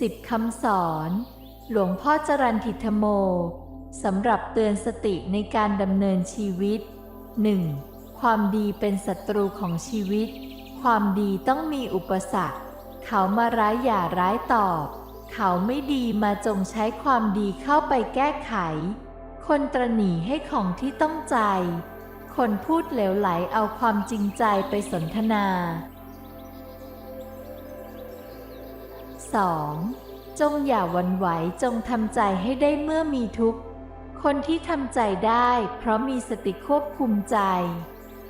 สิบคำสอน หลวงพ่อจรันทิธโมสำหรับเตือนสติในการดำเนินชีวิต 1. ความดีเป็นศัตรูของชีวิต ความดีต้องมีอุปสรรค เขามาร้ายอย่าร้ายตอบ เขาไม่ดีมาจงใช้ความดีเข้าไปแก้ไข คนตรหนีให้ของที่ต้องใจ คนพูดเหลวไหลเอาความจริงใจไปสนทนา 2. จงอย่าวันไหวจงทำใจให้ได้เมื่อมีทุกข์ คนที่ทำใจได้เพราะมีสติควบคุมใจ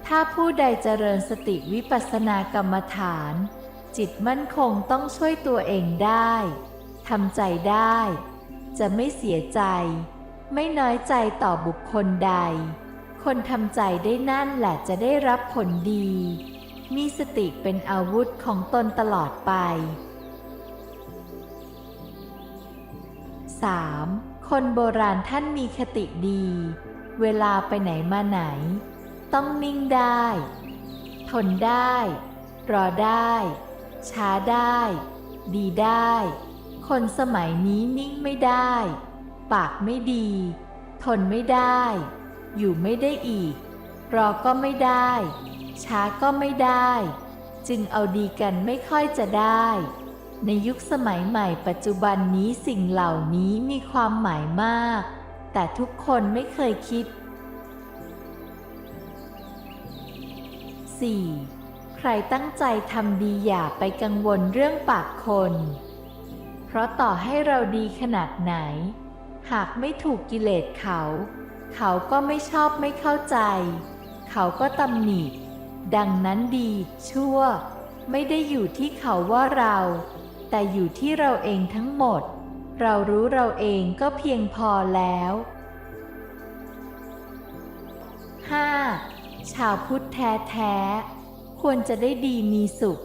ถ้าผู้ใดเจริญสติวิปัสสนากรรมฐาน จิตมั่นคงต้องช่วยตัวเองได้ทำใจได้ จะไม่เสียใจ ไม่น้อยใจต่อบุคคลใด คนทำใจได้นั่นแหละจะได้รับผลดี มีสติเป็นอาวุธของตนตลอดไป 3. คนโบราณท่านมีคติดี เวลาไปไหนมาไหน ต้องนิ่งได้ ทนได้ รอได้ ช้าได้ ดีได้ คนสมัยนี้นิ่งไม่ได้ ปากไม่ดี ทนไม่ได้ อยู่ไม่ได้อีก รอก็ไม่ได้ ช้าก็ไม่ได้ จึงเอาดีกันไม่ค่อยจะได้ ในยุคสมัยใหม่ปัจจุบันนี้สิ่งเหล่านี้มีความหมายมาก แต่ทุกคนไม่เคยคิด 4. ใครตั้งใจทำดีอย่าไปกังวลเรื่องปากคน เพราะต่อให้เราดีขนาดไหน หากไม่ถูกกิเลสเขา เขาก็ไม่ชอบไม่เข้าใจ เขาก็ตำหนิ ดังนั้นดีชั่ว ไม่ได้อยู่ที่เขาว่าเรา แต่อยู่ที่เราเองทั้งหมด เรารู้เราเองก็เพียงพอแล้ว 5. ชาวพุทธแท้แท้ๆ ควรจะได้ดีมีสุข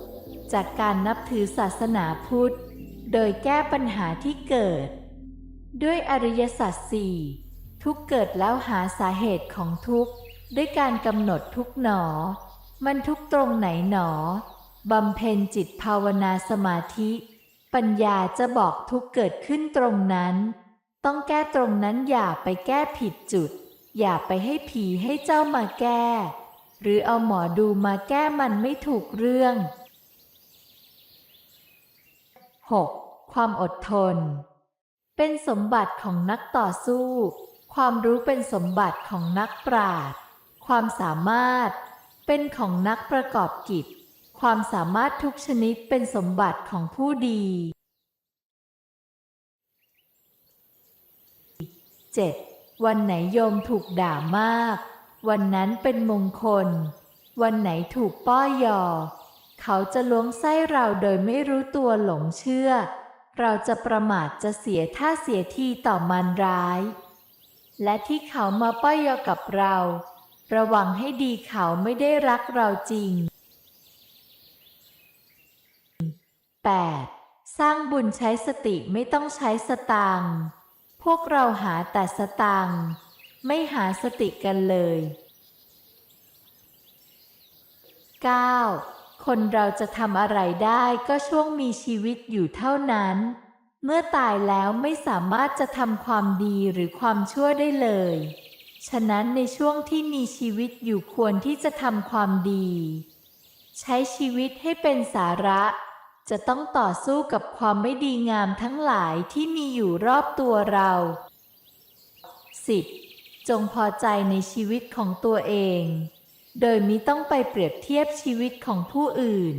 จากการนับถือศาสนาพุทธ โดยแก้ปัญหาที่เกิด ด้วยอริยสัจสี่ทุกเกิดแล้วหาสาเหตุของทุกข์ด้วยการกำหนดทุกหนอ มันทุกตรงไหนหนอ บำเพ็ญจิตภาวนาสมาธิ ปัญญาจะบอกทุกเกิดขึ้นตรงนั้น ต้องแก้ตรงนั้นอย่าไปแก้ผิดจุด อย่าไปให้ผีให้เจ้ามาแก้ หรือเอาหมอดูมาแก้มันไม่ถูกเรื่อง 6. ความอดทน เป็นสมบัติของนักต่อสู้ ความรู้เป็นสมบัติของนักปราชญ์ความสามารถเป็นของนักประกอบกิจ ความสามารถทุกชนิดเป็นสมบัติของผู้ดี 7. วันไหนโยมถูกด่ามาก วันนั้นเป็นมงคล วันไหนถูกป้อยยอ เขาจะล้วงไส้เราโดยไม่รู้ตัวหลงเชื่อ เราจะประมาทจะเสียท่าเสียทีต่อมันร้าย และที่เขามาป้อยยอกับเรา ระวังให้ดีเขาไม่ได้รักเราจริง 8. สร้างบุญใช้สติไม่ต้องใช้สตังพวกเราหาแต่สตังไม่หาสติกันเลย 9. คนเราจะทำอะไรได้ก็ช่วงมีชีวิตอยู่เท่านั้น เมื่อตายแล้วไม่สามารถจะทำความดีหรือความชั่วได้เลย ฉะนั้นในช่วงที่มีชีวิตอยู่ควรที่จะทำความดี ใช้ชีวิตให้เป็นสาระ จะต้องต่อสู้กับความไม่ดีงามทั้งหลายที่มีอยู่รอบตัวเรา 10. จงพอใจในชีวิตของตัวเอง โดยมิต้องไปเปรียบเทียบชีวิตของผู้อื่น